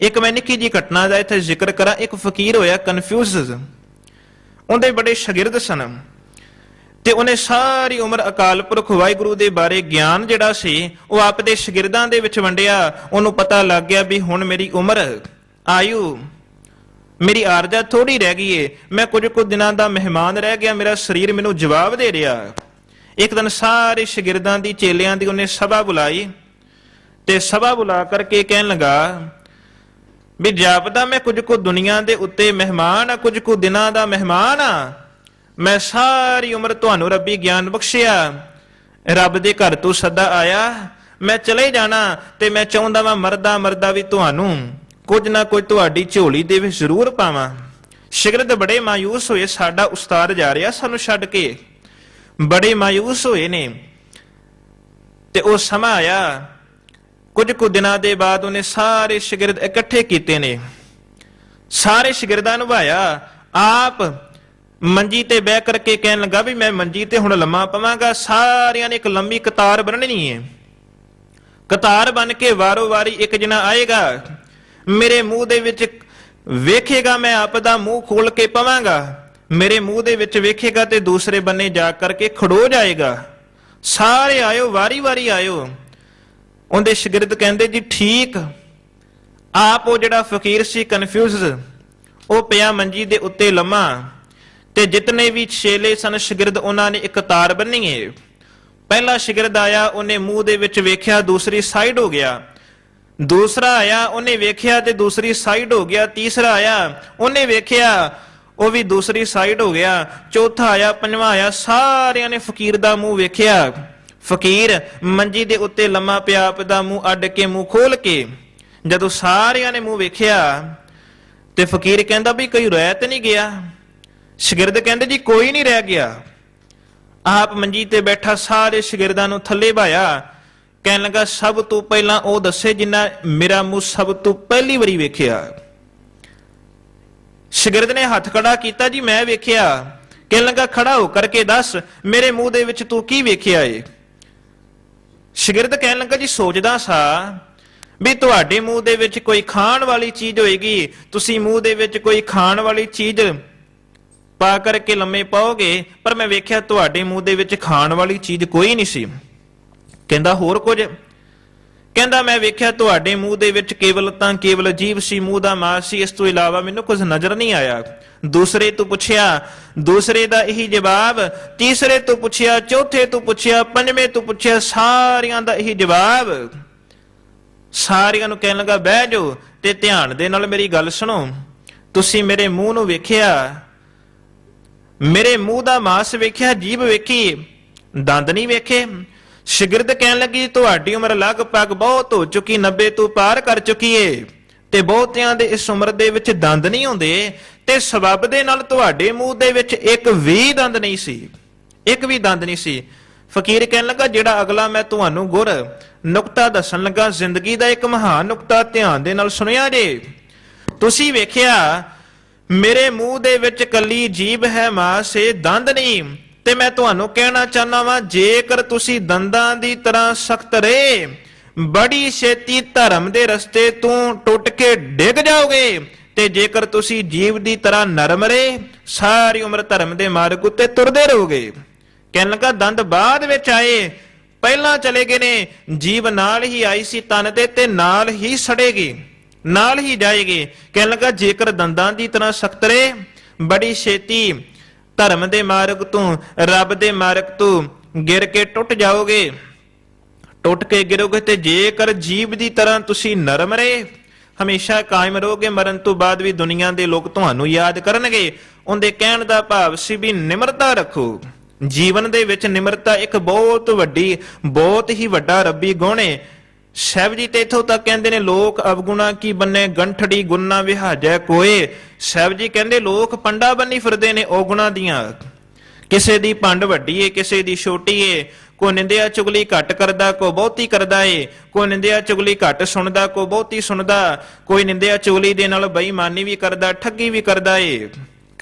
ਇੱਕ ਮੈਂ ਨਿੱਕੀ ਜੀ ਘਟਨਾ ਦਾ ਇੱਥੇ ਜ਼ਿਕਰ ਕਰਾਂ, ਇੱਕ ਫਕੀਰ ਹੋਇਆ ਕਨਫਿਊਜ਼ ਉਹਦੇ ਬੜੇ ਸ਼ਾਗਿਰਦ ਸਨ। ਤੇ ਉਹਨੇ ਸਾਰੀ ਉਮਰ ਅਕਾਲ ਪੁਰਖ ਵਾਹਿਗੁਰੂ ਦੇ ਬਾਰੇ ਗਿਆਨ ਜਿਹੜਾ ਸੀ, ਉਹ ਆਪ ਦੇ ਸ਼ਾਗਿਰਦਾਂ ਦੇ ਵਿੱਚ ਵੰਡਿਆ। ਉਹਨੂੰ ਪਤਾ ਲੱਗ ਗਿਆ ਵੀ ਹੁਣ ਮੇਰੀ ਉਮਰ, ਆਯੂ, ਮੇਰੀ ਆਰਜਾ ਥੋੜੀ ਰਹਿ ਗਈ ਏ। ਮੈਂ ਕੁਝ ਕੁ ਦਿਨਾਂ ਦਾ ਮਹਿਮਾਨ ਰਹਿ ਗਿਆ, ਮੇਰਾ ਸਰੀਰ ਮੈਨੂੰ ਜਵਾਬ ਦੇ ਰਿਹਾ। ਇੱਕ ਦਿਨ ਸਾਰੇ ਸ਼ਾਗਿਰਦਾਂ ਦੀ ਚੇਲਿਆਂ ਦੀ ਉਹਨੇ ਸਭਾ ਬੁਲਾਈ। ਤੇ ਸਭਾ ਬੁਲਾ ਕਰਕੇ ਕਹਿਣ ਲੱਗਾ, ਵੀ ਜਾਪਦਾ ਮੈਂ ਕੁਝ ਕੁ ਦੁਨੀਆ ਦੇ ਉੱਤੇ ਮਹਿਮਾਨ ਆ, ਕੁਝ ਕੁ ਦਿਨਾਂ ਦਾ ਮਹਿਮਾਨ ਆ। ਮੈਂ ਸਾਰੀ ਉਮਰ ਤੁਹਾਨੂੰ ਰੱਬੀ ਗਿਆਨ ਬਖਸ਼ਿਆ। ਰੱਬ ਦੇ ਘਰ ਤੋਂ ਸੱਦਾ ਆਇਆ। ਮੈਂ ਚਲੇ ਜਾਣਾ ਤੇ ਮੈਂ ਚਾਹੁੰਦਾ ਵਾਂ ਮਰਦਾ ਮਰਦਾ ਵੀ ਤੁਹਾਨੂੰ ਕੁਝ ਨਾ ਕੁਝ ਤੁਹਾਡੀ ਝੋਲੀ ਦੇ ਵਿੱਚ ਜ਼ਰੂਰ ਪਾਵਾਂ। ਸ਼ਿਗਰਦ ਬੜੇ ਮਾਯੂਸ ਹੋਏ ਸਾਡਾ ਉਸਤਾਦ ਜਾ ਰਿਹਾ ਸਾਨੂੰ ਛੱਡ ਕੇ। ਬੜੇ ਮਾਯੂਸ ਹੋਏ ਨੇ ਤੇ ਉਹ ਸਮਾਂ ਆਇਆ। ਕੁਝ ਕੁ ਦਿਨਾਂ ਦੇ ਬਾਅਦ ਉਹਨੇ ਸਾਰੇ ਸ਼ਾਗਿਰਦ ਇਕੱਠੇ ਕੀਤੇ ਨੇ। ਸਾਰੇ ਸ਼ਾਗਿਰਦਾਂ ਨੂੰ ਭਾਇਆ ਆਪ ਮੰਜੀ ਤੇ ਬਹਿ ਕਰਕੇ ਕਹਿਣ ਲੱਗਾ ਵੀ ਮੈਂ ਮੰਜੀ ਤੇ ਹੁਣ ਲੰਮਾ ਪਵਾਂਗਾ। ਸਾਰਿਆਂ ਨੇ ਇੱਕ ਲੰਮੀ ਕਤਾਰ ਬੰਨਣੀ ਹੈ ਕਤਾਰ ਬਨ ਕੇ ਵਾਰੋ ਵਾਰੀ ਇੱਕ ਜਣਾ ਆਏਗਾ, ਮੇਰੇ ਮੂੰਹ ਦੇ ਵਿੱਚ ਵੇਖੇਗਾ, ਮੈਂ ਆਪ ਦਾ ਮੂੰਹ ਖੋਲ ਕੇ ਪਵਾਂਗਾ। ਮੇਰੇ ਮੂੰਹ ਦੇ ਵਿੱਚ ਵੇਖੇਗਾ ਤੇ ਦੂਸਰੇ ਬੰਨੇ ਜਾ ਕਰਕੇ ਖੜੋ ਜਾਏਗਾ। ਸਾਰੇ ਆਇਓ, ਵਾਰੀ ਵਾਰੀ ਆਇਓ। ਉਹਦੇ ਸ਼ਾਗਿਰਦ ਕਹਿੰਦੇ ਜੀ, ਠੀਕ, ਆਪ ਉਹ ਜਿਹੜਾ ਫਕੀਰ ਸੀ ਕਨਫਿਊਜ਼ ਉਹ ਪਿਆ ਮੰਜੀ ਦੇ ਉੱਤੇ ਲੰਮਾ ਤੇ ਜਿਤਨੇ ਵੀ ਛੇਲੇ ਸਨ, ਸ਼ਾਗਿਰਦ ਉਹਨਾਂ ਨੇ ਇੱਕ ਤਾਰ ਬੰਨੀ ਏ ਪਹਿਲਾ ਸ਼ਾਗਿਰਦ ਆਇਆ, ਉਹਨੇ ਮੂੰਹ ਦੇ ਵਿੱਚ ਵੇਖਿਆ, ਦੂਸਰੀ ਸਾਈਡ ਹੋ ਗਿਆ। ਦੂਸਰਾ ਆਇਆ, ਉਹਨੇ ਵੇਖਿਆ ਤੇ ਦੂਸਰੀ ਸਾਈਡ ਹੋ ਗਿਆ। ਤੀਸਰਾ ਆਇਆ, ਉਹਨੇ ਵੇਖਿਆ, ਉਹ ਵੀ ਦੂਸਰੀ ਸਾਈਡ ਹੋ ਗਿਆ। ਚੌਥਾ ਆਇਆ, ਪੰਜਵਾਂ ਆਇਆ, ਸਾਰਿਆਂ ਨੇ ਫਕੀਰ ਦਾ ਮੂੰਹ ਵੇਖਿਆ। ਫਕੀਰ ਮੰਜੀ ਦੇ ਉੱਤੇ ਲੰਮਾ ਪਿਆ ਆਪਦਾ ਮੂੰਹ ਅੱਡ ਕੇ ਮੂੰਹ ਖੋਲ ਕੇ ਜਦੋਂ ਸਾਰਿਆਂ ਨੇ ਮੂੰਹ ਵੇਖਿਆ ਤੇ ਫਕੀਰ ਕਹਿੰਦਾ ਵੀ ਕੋਈ ਰਹਿ ਤੇ ਨਹੀਂ ਗਿਆ। ਸ਼ਗਿਰਦ ਕਹਿੰਦੇ ਜੀ ਕੋਈ ਨਹੀਂ ਰਹਿ ਗਿਆ। ਆਪ ਮੰਜੀ ਤੇ ਬੈਠਾ ਸਾਰੇ ਸ਼ਗਿਰਦਾਂ ਨੂੰ ਥੱਲੇ ਭਾਇਆ ਕਹਿਣ ਲੱਗਾ, ਸਭ ਤੋਂ ਪਹਿਲਾਂ ਉਹ ਦੱਸੇ ਜਿੰਨਾ ਮੇਰਾ ਮੂੰਹ ਸਭ ਤੋਂ ਪਹਿਲੀ ਵਾਰੀ ਵੇਖਿਆ। ਸ਼ਗਿਰਦ ਨੇ ਹੱਥ ਖੜਾ ਕੀਤਾ, ਜੀ ਮੈਂ ਵੇਖਿਆ। ਕਹਿਣ ਲੱਗਾ, ਖੜਾ ਹੋ ਕਰਕੇ ਦੱਸ, ਮੇਰੇ ਮੂੰਹ ਦੇ ਵਿੱਚ ਤੂੰ ਕੀ ਵੇਖਿਆ ਏ? ਸ਼ਗਿਰਦ ਕਹਿਣ ਲੱਗਾ, ਜੀ, ਸੋਚਦਾ ਸਾਂ ਵੀ ਤੁਹਾਡੇ ਮੂੰਹ ਦੇ ਵਿੱਚ ਕੋਈ ਖਾਣ ਵਾਲੀ ਚੀਜ਼ ਹੋਏਗੀ। ਤੁਸੀਂ ਮੂੰਹ ਦੇ ਵਿੱਚ ਕੋਈ ਖਾਣ ਵਾਲੀ ਚੀਜ਼ ਪਾ ਕਰਕੇ ਲੰਮੇ ਪਾਓਗੇ, ਪਰ ਮੈਂ ਵੇਖਿਆ ਤੁਹਾਡੇ ਮੂੰਹ ਦੇ ਵਿੱਚ ਖਾਣ ਵਾਲੀ ਚੀਜ਼ ਕੋਈ ਨਹੀਂ ਸੀ। ਕਹਿੰਦਾ, ਹੋਰ ਕੁਝ? ਕਹਿੰਦਾ, ਮੈਂ ਵੇਖਿਆ ਤੁਹਾਡੇ ਮੂੰਹ ਦੇ ਵਿੱਚ ਕੇਵਲ ਤਾਂ ਕੇਵਲ ਜੀਵ ਸੀ, ਮੂੰਹ ਦਾ ਮਾਸ ਸੀ, ਇਸ ਤੋਂ ਇਲਾਵਾ ਮੈਨੂੰ ਕੁਝ ਨਜ਼ਰ ਨਹੀਂ ਆਇਆ। ਦੂਸਰੇ ਤੋਂ ਪੁੱਛਿਆ, ਦੂਸਰੇ ਦਾ ਇਹੀ ਜਵਾਬ, ਤੀਸਰੇ ਤੋਂ ਪੁੱਛਿਆ, ਚੌਥੇ ਤੋਂ ਪੁੱਛਿਆ, ਪੰਜਵੇਂ ਤੋਂ ਪੁੱਛਿਆ, ਸਾਰਿਆਂ ਦਾ ਇਹੀ ਜਵਾਬ। ਸਾਰਿਆਂ ਨੂੰ ਕਹਿਣ ਲੱਗਾ, ਬਹਿ ਜਾਓ ਤੇ ਧਿਆਨ ਦੇ ਨਾਲ ਮੇਰੀ ਗੱਲ ਸੁਣੋ। ਤੁਸੀਂ ਮੇਰੇ ਮੂੰਹ ਨੂੰ ਵੇਖਿਆ, ਮੇਰੇ ਮੂੰਹ ਦਾ ਮਾਸ ਵੇਖਿਆ ਜੀਭ ਵੇਖੀ, ਦੰਦ ਨਹੀਂ ਵੇਖੇ ਸ਼ਾਗਿਰਦ ਕਹਿਣ ਲੱਗੀ, ਤੁਹਾਡੀ ਉਮਰ ਲਗਭਗ ਬਹੁਤ ਹੋ ਚੁੱਕੀ 90 ਤੋਂ ਪਾਰ ਕਰ ਚੁੱਕੀ ਏ। ਤੇ ਬਹੁਤਿਆਂ ਦੇ ਇਸ ਉਮਰ ਦੇ ਵਿੱਚ ਦੰਦ ਨਹੀਂ ਹੁੰਦੇ। ਤੇ ਸਬਬ ਦੇ ਨਾਲ ਤੁਹਾਡੇ ਮੂੰਹ ਦੇ ਵਿੱਚ ਇੱਕ ਵੀ ਦੰਦ ਨਹੀਂ ਸੀ। ਇੱਕ ਵੀ ਦੰਦ ਨਹੀਂ ਸੀ। ਫਕੀਰ ਕਹਿਣ ਲੱਗਾ, ਜਿਹੜਾ ਅਗਲਾ ਮੈਂ ਤੁਹਾਨੂੰ ਗੁਰ ਨੁਕਤਾ ਦੱਸਣ ਲੱਗਾ, ਜ਼ਿੰਦਗੀ ਦਾ ਇੱਕ ਮਹਾਨ ਨੁਕਤਾ ਧਿਆਨ ਦੇ ਨਾਲ ਸੁਣਿਆ ਜੇ। ਤੁਸੀਂ ਵੇਖਿਆ, ਮੇਰੇ ਮੂੰਹ ਦੇ ਵਿੱਚ ਕੱਲੀ ਜੀਭ ਹੈ ਮਾਸ ਸੇ ਦੰਦ ਨਹੀਂ। ਤੇ ਮੈਂ ਤੁਹਾਨੂੰ ਕਹਿਣਾ ਚਾਹਨਾ ਵਾਂ, ਜੇਕਰ ਤੁਸੀਂ ਦੰਦਾਂ ਦੀ ਤਰ੍ਹਾਂ ਸਖਤ ਰਹੇ, ਬੜੀ ਛੇਤੀ ਧਰਮ ਦੇ ਰਸਤੇ ਤੋਂ ਟੁੱਟ ਕੇ ਡਿੱਗ ਜਾਓਗੇ। ਤੇ ਜੇਕਰ ਤੁਸੀਂ ਜੀਵ ਦੀ ਤਰ੍ਹਾਂ ਨਰਮ ਰਹੇ, ਸਾਰੀ ਉਮਰ ਧਰਮ ਦੇ ਮਾਰਗ ਉੱਤੇ ਤੁਰਦੇ ਰਹੋਗੇ। ਕਹਿਣ ਲੱਗਾ, ਦੰਦ ਬਾਅਦ ਵਿੱਚ ਆਏ, ਪਹਿਲਾਂ ਚਲੇ ਗਏ ਨੇ, ਜੀਵ ਨਾਲ ਹੀ ਆਈ ਸੀ ਤਨ ਦੇ ਤੇ ਨਾਲ ਹੀ ਸੜੇਗੀ, ਨਾਲ ਹੀ ਜਾਏਗੀ। ਕਹਿਣ ਲੱਗਾ, ਜੇਕਰ ਦੰਦਾਂ ਦੀ ਤਰ੍ਹਾਂ ਸਖਤ ਰਹੇ, ਬੜੀ ਛੇਤੀ ਧਰਮ ਦੇ ਮਾਰਗ ਤੋਂ, ਰੱਬ ਦੇ ਮਾਰਗ ਤੋਂ ਗਿਰ ਕੇ ਟੁੱਟ ਜਾਓਗੇ। ਟੁੱਟ ਕੇ ਗਿਰੋਗੇ ਤੇ ਜੇਕਰ ਜੀਵ ਦੀ ਤਰ੍ਹਾਂ ਤੁਸੀਂ ਨਰਮ ਰਹੇ, ਹਮੇਸ਼ਾ ਕਾਇਮ ਰਹੋਗੇ, ਮਰਨ ਤੋਂ ਬਾਅਦ ਵੀ ਦੁਨੀਆ ਦੇ ਲੋਕ ਤੁਹਾਨੂੰ ਯਾਦ ਕਰਨਗੇ। ਉਹਦੇ ਕਹਿਣ ਦਾ ਭਾਵ ਸੀ ਵੀ ਨਿਮਰਤਾ ਰੱਖੋ। ਜੀਵਨ ਦੇ ਵਿੱਚ ਨਿਮਰਤਾ ਇੱਕ ਬਹੁਤ ਵੱਡੀ, ਬਹੁਤ ਹੀ ਵੱਡਾ ਰੱਬੀ ਗੁਣ ਹੈ ਸ਼ਿਵ ਜੀ ਤੇ ਇਥੋਂ ਤੱਕ ਕਹਿੰਦੇ ਨੇ, ਲੋਕ ਅਵਗੁਣਾ ਕੀ ਬੰਨੇ? ਗੰਠੜੀ ਗੁੰਨਾ ਵਿਹਾਜੈ ਕੋਏ। ਸ਼ਿਵ ਜੀ ਕਹਿੰਦੇ, ਲੋਕ ਪੰਡਾ ਬੰਨੀ ਫਿਰਦੇ ਨੇ ਔਗੁਣਾ ਦੀਆਂ। ਕਿਸੇ ਦੀ ਪੰਡ ਵੱਡੀ ਏ, ਕਿਸੇ ਦੀ ਛੋਟੀ ਏ। ਕੋ ਨਿੰਦਿਆ ਚੁਗਲੀ ਘੱਟ ਕਰਦਾ, ਕੋ ਬਹੁਤੀ ਕਰਦਾ ਏ। ਕੋ ਨਿੰਦਿਆ ਚੁਗਲੀ ਘੱਟ ਸੁਣਦਾ, ਕੋ ਬਹੁਤੀ ਸੁਣਦਾ। ਕੋਈ ਨਿੰਦਿਆ ਚੁਗਲੀ ਦੇ ਨਾਲ ਬੇਈਮਾਨੀ ਵੀ ਕਰਦਾ, ਠੱਗੀ ਵੀ ਕਰਦਾ ਏ।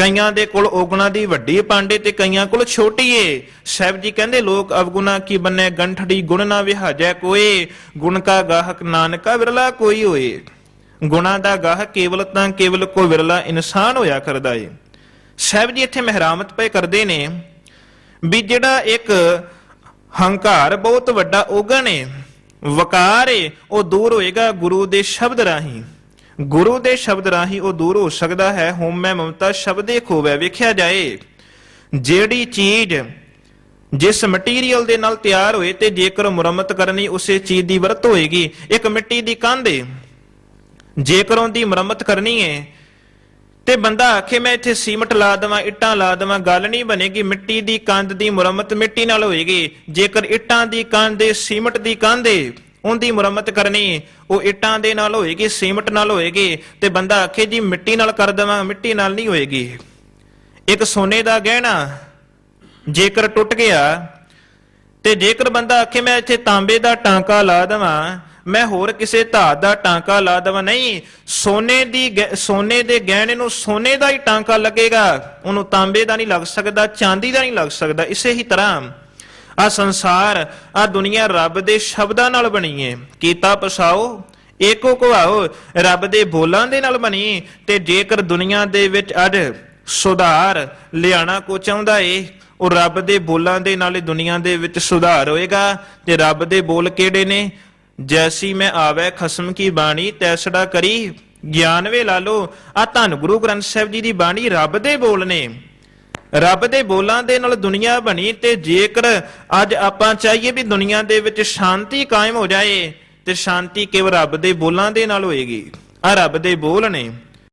ਕਈਆਂ ਦੇ ਕੋਲ ਔਗਣਾ ਦੀ ਵੱਡੀ ਪਾਂਡੇ ਤੇ ਕਈਆਂ ਕੋਲ ਛੋਟੀ ਏ। ਸਾਹਿਬ ਜੀ ਕਹਿੰਦੇ, ਲੋਕ ਅਵਗੁਣਾ ਕੀ ਬੰਨੇ, ਗੰਠੜੀ ਗੁਣ ਨਾ ਵਿਹਾਜੈ ਕੋਏ। ਗੁਣ ਕਾ ਗਾਹਕ ਨਾਨਕਾ ਵਿਰਲਾ ਕੋਈ ਹੋਏ। ਗੁਣਾ ਦਾ ਗਾਹਕ ਕੇਵਲ ਤਾਂ ਕੇਵਲ ਕੋ ਵਿਰਲਾ ਇਨਸਾਨ ਹੋਇਆ ਕਰਦਾ ਏ। ਸਾਹਿਬ ਜੀ ਇੱਥੇ ਮਹਿਰਾਮਤ ਪਏ ਕਰਦੇ ਨੇ ਵੀ ਜਿਹੜਾ ਇੱਕ ਹੰਕਾਰ ਬਹੁਤ ਵੱਡਾ ਔਗਣ ਏ, ਵਕਾਰ ਏ, ਉਹ ਦੂਰ ਹੋਏਗਾ ਗੁਰੂ ਦੇ ਸ਼ਬਦ ਰਾਹੀਂ। ਗੁਰੂ ਦੇ ਸ਼ਬਦ ਰਾਹੀਂ ਉਹ ਦੂਰ ਹੋ ਸਕਦਾ ਹੈ। ਹੋਮੈ ਮਮਤਾ ਸ਼ਬਦੇ ਖੋਵੈ ਵੇਖਿਆ ਜਾਏ, ਜਿਹੜੀ ਚੀਜ਼ ਜਿਸ ਮਟੀਰੀਅਲ ਦੇ ਨਾਲ ਤਿਆਰ ਹੋਏ ਤੇ ਜੇਕਰ ਮੁਰੰਮਤ ਕਰਨੀ, ਉਸੇ ਚੀਜ਼ ਦੀ ਵਰਤ ਹੋਏਗੀ। ਇੱਕ ਮਿੱਟੀ ਦੀ ਕੰਧ ਏ। ਜੇਕਰ ਉਹਦੀ ਮੁਰੰਮਤ ਕਰਨੀ ਏ, ਤੇ ਬੰਦਾ ਆਖੇ, ਮੈਂ ਇੱਥੇ ਸੀਮਟ ਲਾ ਦੇਵਾਂ, ਇੱਟਾਂ ਲਾ ਦੇਵਾਂ, ਗੱਲ ਨਹੀਂ ਬਣੇਗੀ। ਮਿੱਟੀ ਦੀ ਕੰਧ ਦੀ ਮੁਰੰਮਤ ਮਿੱਟੀ ਨਾਲ ਹੋਏਗੀ। ਜੇਕਰ ਇੱਟਾਂ ਦੀ ਕੰਧ ਏ, ਸੀਮਟ ਦੀ ਕੰਧ ਏ ਉਹਦੀ ਮੁਰੰਮਤ ਕਰਨੀ, ਉਹ ਇੱਟਾਂ ਦੇ ਨਾਲ ਹੋਏਗੀ, ਸੀਮਟ ਨਾਲ ਹੋਏਗੀ ਤੇ ਬੰਦਾ ਆਖੇ, ਜੀ, ਮਿੱਟੀ ਨਾਲ ਕਰ ਦੇਵਾਂ, ਮਿੱਟੀ ਨਾਲ ਨਹੀਂ ਹੋਏਗੀ। ਇੱਕ ਸੋਨੇ ਦਾ ਗਹਿਣਾ ਜੇਕਰ ਟੁੱਟ ਗਿਆ ਤੇ ਜੇਕਰ ਬੰਦਾ ਆਖੇ, ਮੈਂ ਇੱਥੇ ਤਾਂਬੇ ਦਾ ਟਾਂਕਾ ਲਾ ਦੇਵਾਂ, ਮੈਂ ਹੋਰ ਕਿਸੇ ਧਾਤ ਦਾ ਟਾਂਕਾ ਲਾ ਦੇਵਾਂ। ਨਹੀਂ, ਸੋਨੇ ਦੀ ਗਹਿ- ਸੋਨੇ ਦੇ ਗਹਿਣੇ ਨੂੰ ਸੋਨੇ ਦਾ ਹੀ ਟਾਂਕਾ ਲੱਗੇਗਾ, ਉਹਨੂੰ ਤਾਂਬੇ ਦਾ ਨਹੀਂ ਲੱਗ ਸਕਦਾ, ਚਾਂਦੀ ਦਾ ਨਹੀਂ ਲੱਗ ਸਕਦਾ, ਇਸੇ ਹੀ ਤਰ੍ਹਾਂ ਆ ਸੰਸਾਰ, ਆ ਦੁਨੀਆ ਰੱਬ ਦੇ ਸ਼ਬਦਾਂ ਨਾਲ ਬਣੀ ਹੈ ਕੀਤਾ ਪਸਾਓ, ਏਕੋ ਕਵਾਓ ਰੱਬ ਦੇ ਬੋਲਾਂ ਦੇ ਨਾਲ ਬਣੀ। ਤੇ ਜੇਕਰ ਦੁਨੀਆ ਦੇ ਵਿੱਚ ਅੱਜ ਸੁਧਾਰ, ਲਿਆਣਾ ਕੋ ਚਾਹੁੰਦਾ ਏ, ਉਹ ਰੱਬ ਦੇ ਬੋਲਾਂ ਦੇ ਨਾਲ ਹੀ ਦੁਨੀਆ ਦੇ ਵਿੱਚ ਸੁਧਾਰ ਹੋਏਗਾ। ਤੇ ਰੱਬ ਦੇ ਬੋਲ ਕਿਹੜੇ ਨੇ? ਜੈਸੀ ਮੈਂ ਆਵੇ ਖਸਮ ਕੀ ਬਾਣੀ, ਤੈਸੜਾ ਕਰੀ, ਗਿਆਨਵੇ ਲਾ ਲੋ ਆ ਧੰਨ ਗੁਰੂ ਗ੍ਰੰਥ ਸਾਹਿਬ ਜੀ ਦੀ ਬਾਣੀ ਰੱਬ ਦੇ ਬੋਲ ਨੇ। ਰੱਬ ਦੇ ਬੋਲਾਂ ਦੇ ਨਾਲ ਦੁਨੀਆ ਬਣੀ ਤੇ ਜੇਕਰ ਅੱਜ ਆਪਾਂ ਚਾਹੀਏ ਵੀ ਦੁਨੀਆ ਦੇ ਵਿੱਚ ਸ਼ਾਂਤੀ ਕਾਇਮ ਹੋ ਜਾਏ ਤੇ ਸ਼ਾਂਤੀ ਕੇਵਲ ਰੱਬ ਦੇ ਬੋਲਾਂ ਦੇ ਨਾਲ ਹੋਏਗੀ। ਆ ਰੱਬ ਦੇ ਬੋਲ ਨੇ।